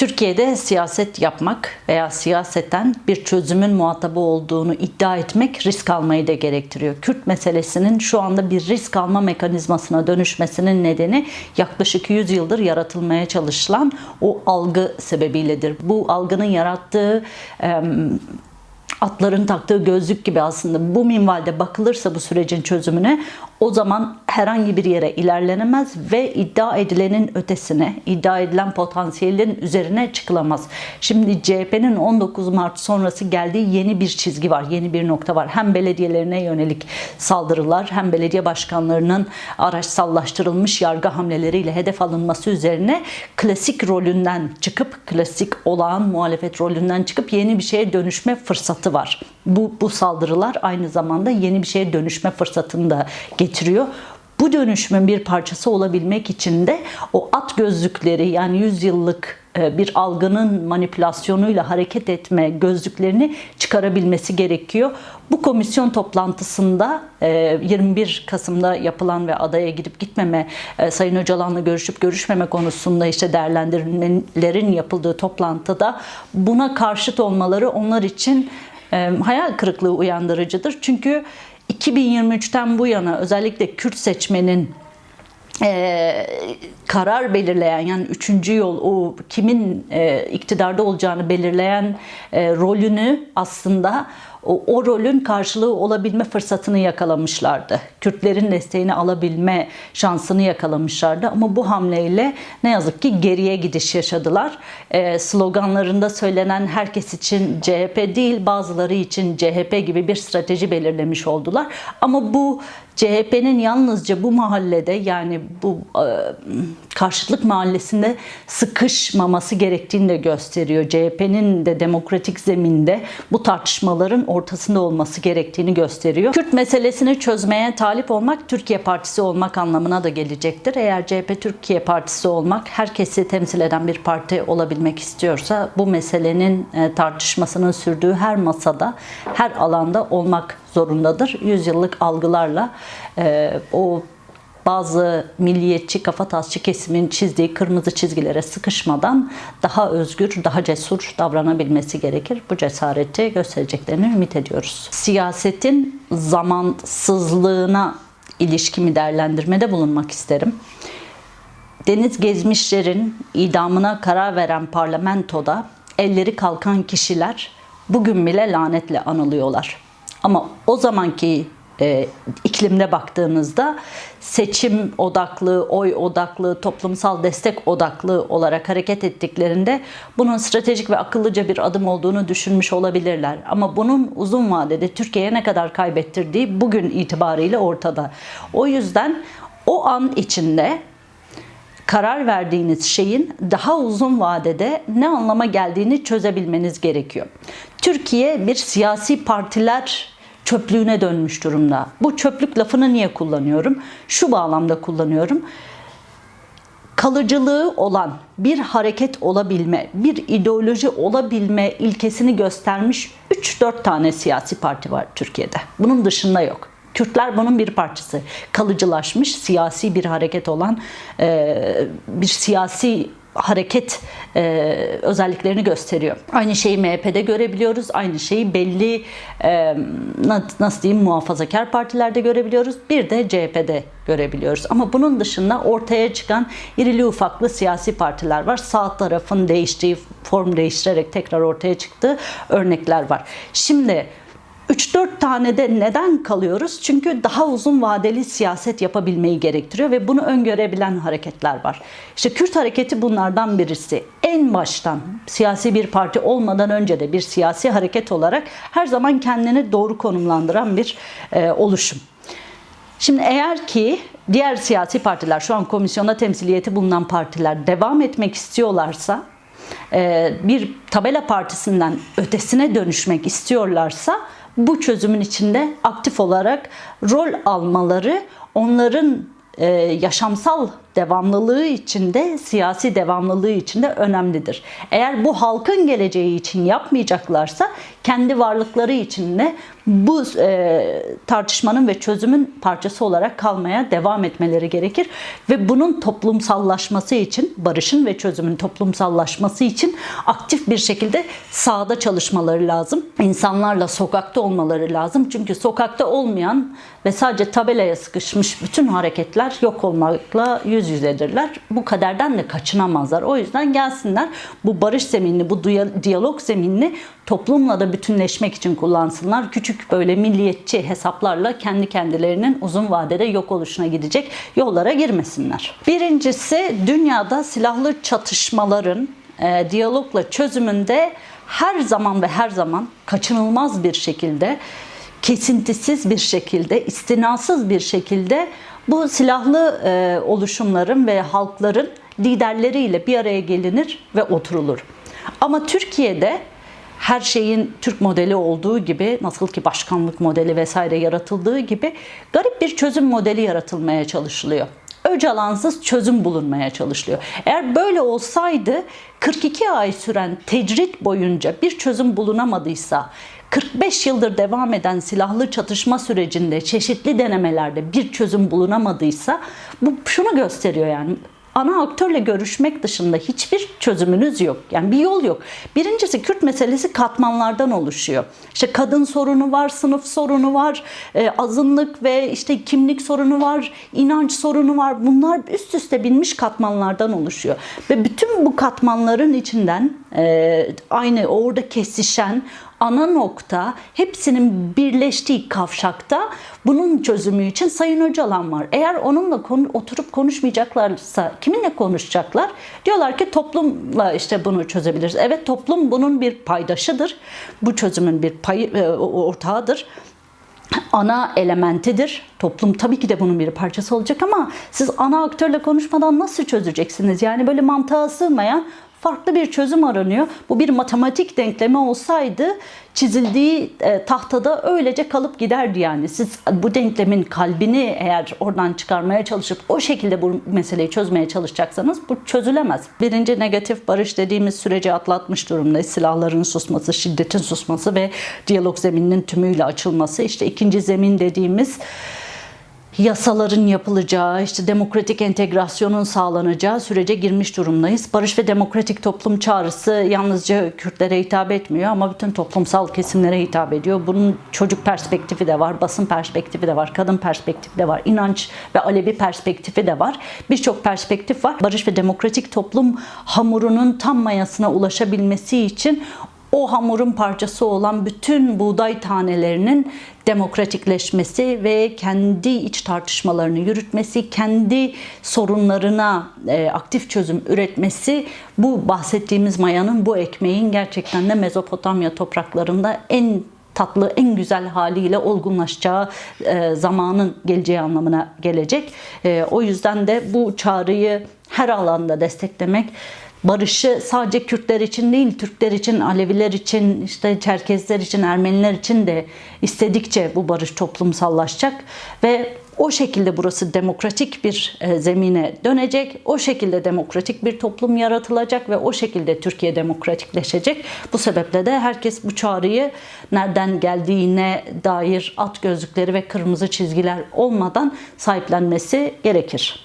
Türkiye'de siyaset yapmak veya siyasetten bir çözümün muhatabı olduğunu iddia etmek risk almayı da gerektiriyor. Kürt meselesinin şu anda bir risk alma mekanizmasına dönüşmesinin nedeni yaklaşık 100 yıldır yaratılmaya çalışılan o algı sebebiyledir. Bu algının yarattığı atların taktığı gözlük gibi aslında bu minvalde bakılırsa bu sürecin çözümüne o zaman herhangi bir yere ilerlenemez ve iddia edilenin ötesine, iddia edilen potansiyelin üzerine çıkılamaz. Şimdi CHP'nin 19 Mart sonrası geldiği yeni bir çizgi var, yeni bir nokta var. Hem belediyelerine yönelik saldırılar hem belediye başkanlarının araçsallaştırılmış yargı hamleleriyle hedef alınması üzerine klasik rolünden çıkıp, klasik olağan muhalefet rolünden çıkıp yeni bir şeye dönüşme fırsatı var. Bu, bu saldırılar aynı zamanda yeni bir şeye dönüşme fırsatını da getiriyor. Bu dönüşümün bir parçası olabilmek için de o at gözlükleri yani 100 yıllık e, bir algının manipülasyonuyla hareket etme gözlüklerini çıkarabilmesi gerekiyor. Bu komisyon toplantısında 21 e, Kasım'da yapılan ve adaya gidip gitmeme, e, Sayın Öcalan'la görüşüp görüşmeme konusunda işte değerlendirmelerin yapıldığı toplantıda buna karşıt olmaları onlar için hayal kırıklığı uyandırıcıdır. Çünkü 2023'ten bu yana özellikle Kürt seçmenin e, karar belirleyen yani üçüncü yol o kimin e, iktidarda olacağını belirleyen e, rolünü aslında o, o rolün karşılığı olabilme fırsatını yakalamışlardı. Kürtlerin desteğini alabilme şansını yakalamışlardı ama bu hamleyle ne yazık ki geriye gidiş yaşadılar. E, sloganlarında söylenen herkes için CHP değil bazıları için CHP gibi bir strateji belirlemiş oldular. Ama bu CHP'nin yalnızca bu mahallede yani bu e, karşıtlık mahallesinde sıkışmaması gerektiğini de gösteriyor. CHP'nin de demokratik zeminde bu tartışmaların ortasında olması gerektiğini gösteriyor. Kürt meselesini çözmeye talip olmak Türkiye Partisi olmak anlamına da gelecektir. Eğer CHP Türkiye Partisi olmak herkesi temsil eden bir parti olabilmek istiyorsa bu meselenin e, tartışmasının sürdüğü her masada, her alanda olmak zorundadır. Yüzyıllık algılarla e, o bazı milliyetçi kafatasçı kesimin çizdiği kırmızı çizgilere sıkışmadan daha özgür, daha cesur davranabilmesi gerekir. Bu cesareti göstereceklerini ümit ediyoruz. Siyasetin zamansızlığına ilişkimi değerlendirmede bulunmak isterim. Deniz gezmişlerin idamına karar veren parlamentoda elleri kalkan kişiler bugün bile lanetle anılıyorlar. Ama o zamanki e, iklimde baktığınızda seçim odaklı, oy odaklı, toplumsal destek odaklı olarak hareket ettiklerinde bunun stratejik ve akıllıca bir adım olduğunu düşünmüş olabilirler. Ama bunun uzun vadede Türkiye'ye ne kadar kaybettirdiği bugün itibariyle ortada. O yüzden o an içinde karar verdiğiniz şeyin daha uzun vadede ne anlama geldiğini çözebilmeniz gerekiyor. Türkiye bir siyasi partiler çöplüğüne dönmüş durumda. Bu çöplük lafını niye kullanıyorum? Şu bağlamda kullanıyorum. Kalıcılığı olan bir hareket olabilme, bir ideoloji olabilme ilkesini göstermiş 3-4 tane siyasi parti var Türkiye'de. Bunun dışında yok. Kürtler bunun bir parçası. Kalıcılaşmış siyasi bir hareket olan bir siyasi hareket e, özelliklerini gösteriyor. Aynı şeyi MHP'de görebiliyoruz. Aynı şeyi belli e, nasıl diyeyim muhafazakar partilerde görebiliyoruz. Bir de CHP'de görebiliyoruz. Ama bunun dışında ortaya çıkan irili ufaklı siyasi partiler var. Sağ tarafın değiştiği, form değiştirerek tekrar ortaya çıktığı örnekler var. Şimdi 3-4 tane de neden kalıyoruz? Çünkü daha uzun vadeli siyaset yapabilmeyi gerektiriyor ve bunu öngörebilen hareketler var. İşte Kürt hareketi bunlardan birisi. En baştan siyasi bir parti olmadan önce de bir siyasi hareket olarak her zaman kendini doğru konumlandıran bir e, oluşum. Şimdi eğer ki diğer siyasi partiler şu an komisyonda temsiliyeti bulunan partiler devam etmek istiyorlarsa e, bir tabela partisinden ötesine dönüşmek istiyorlarsa bu çözümün içinde aktif olarak rol almaları onların e, yaşamsal devamlılığı içinde, siyasi devamlılığı içinde önemlidir. Eğer bu halkın geleceği için yapmayacaklarsa kendi varlıkları içinde bu e, tartışmanın ve çözümün parçası olarak kalmaya devam etmeleri gerekir ve bunun toplumsallaşması için, barışın ve çözümün toplumsallaşması için aktif bir şekilde sahada çalışmaları lazım. İnsanlarla sokakta olmaları lazım. Çünkü sokakta olmayan ve sadece tabelaya sıkışmış bütün hareketler yok olmakla yüz yüzedirler. Bu kaderden de kaçınamazlar. O yüzden gelsinler bu barış zeminini, bu diyalog zeminini toplumla da bütünleşmek için kullansınlar. Küçük böyle milliyetçi hesaplarla kendi kendilerinin uzun vadede yok oluşuna gidecek yollara girmesinler. Birincisi dünyada silahlı çatışmaların e, diyalogla çözümünde her zaman ve her zaman kaçınılmaz bir şekilde kesintisiz bir şekilde, istinasız bir şekilde bu silahlı e, oluşumların ve halkların liderleriyle bir araya gelinir ve oturulur. Ama Türkiye'de her şeyin Türk modeli olduğu gibi nasıl ki başkanlık modeli vesaire yaratıldığı gibi garip bir çözüm modeli yaratılmaya çalışılıyor. Öcalansız çözüm bulunmaya çalışılıyor. Eğer böyle olsaydı 42 ay süren tecrit boyunca bir çözüm bulunamadıysa 45 yıldır devam eden silahlı çatışma sürecinde çeşitli denemelerde bir çözüm bulunamadıysa bu şunu gösteriyor yani ana aktörle görüşmek dışında hiçbir çözümünüz yok. Yani bir yol yok. Birincisi Kürt meselesi katmanlardan oluşuyor. İşte kadın sorunu var, sınıf sorunu var, e, azınlık ve işte kimlik sorunu var, inanç sorunu var. Bunlar üst üste binmiş katmanlardan oluşuyor. Ve bütün bu katmanların içinden e, aynı orada kesişen ana nokta hepsinin birleştiği kavşakta bunun çözümü için Sayın Öcalan var. Eğer onunla konu, oturup konuşmayacaklarsa kiminle konuşacaklar? Diyorlar ki toplumla işte bunu çözebiliriz. Evet toplum bunun bir paydaşıdır. Bu çözümün bir payı, e, ortağıdır ana elementidir. Toplum tabii ki de bunun bir parçası olacak ama siz ana aktörle konuşmadan nasıl çözeceksiniz? Yani böyle mantığa sığmayan farklı bir çözüm aranıyor. Bu bir matematik denklemi olsaydı çizildiği e, tahtada öylece kalıp giderdi yani. Siz bu denklemin kalbini eğer oradan çıkarmaya çalışıp o şekilde bu meseleyi çözmeye çalışacaksanız bu çözülemez. Birinci negatif barış dediğimiz süreci atlatmış durumda. Silahların susması, şiddetin susması ve diyalog zemininin tümüyle açılması. İşte ikinci zemin dediğimiz yasaların yapılacağı, işte demokratik entegrasyonun sağlanacağı sürece girmiş durumdayız. Barış ve demokratik toplum çağrısı yalnızca Kürtlere hitap etmiyor ama bütün toplumsal kesimlere hitap ediyor. Bunun çocuk perspektifi de var, basın perspektifi de var, kadın perspektifi de var, inanç ve Alevi perspektifi de var. Birçok perspektif var. Barış ve demokratik toplum hamurunun tam mayasına ulaşabilmesi için o hamurun parçası olan bütün buğday tanelerinin demokratikleşmesi ve kendi iç tartışmalarını yürütmesi, kendi sorunlarına e, aktif çözüm üretmesi bu bahsettiğimiz mayanın, bu ekmeğin gerçekten de Mezopotamya topraklarında en tatlı, en güzel haliyle olgunlaşacağı e, zamanın geleceği anlamına gelecek. E, o yüzden de bu çağrıyı her alanda desteklemek barışı sadece Kürtler için değil, Türkler için, Aleviler için, işte Çerkezler için, Ermeniler için de istedikçe bu barış toplumsallaşacak ve o şekilde burası demokratik bir e, zemine dönecek. O şekilde demokratik bir toplum yaratılacak ve o şekilde Türkiye demokratikleşecek. Bu sebeple de herkes bu çağrıyı nereden geldiğine dair at gözlükleri ve kırmızı çizgiler olmadan sahiplenmesi gerekir.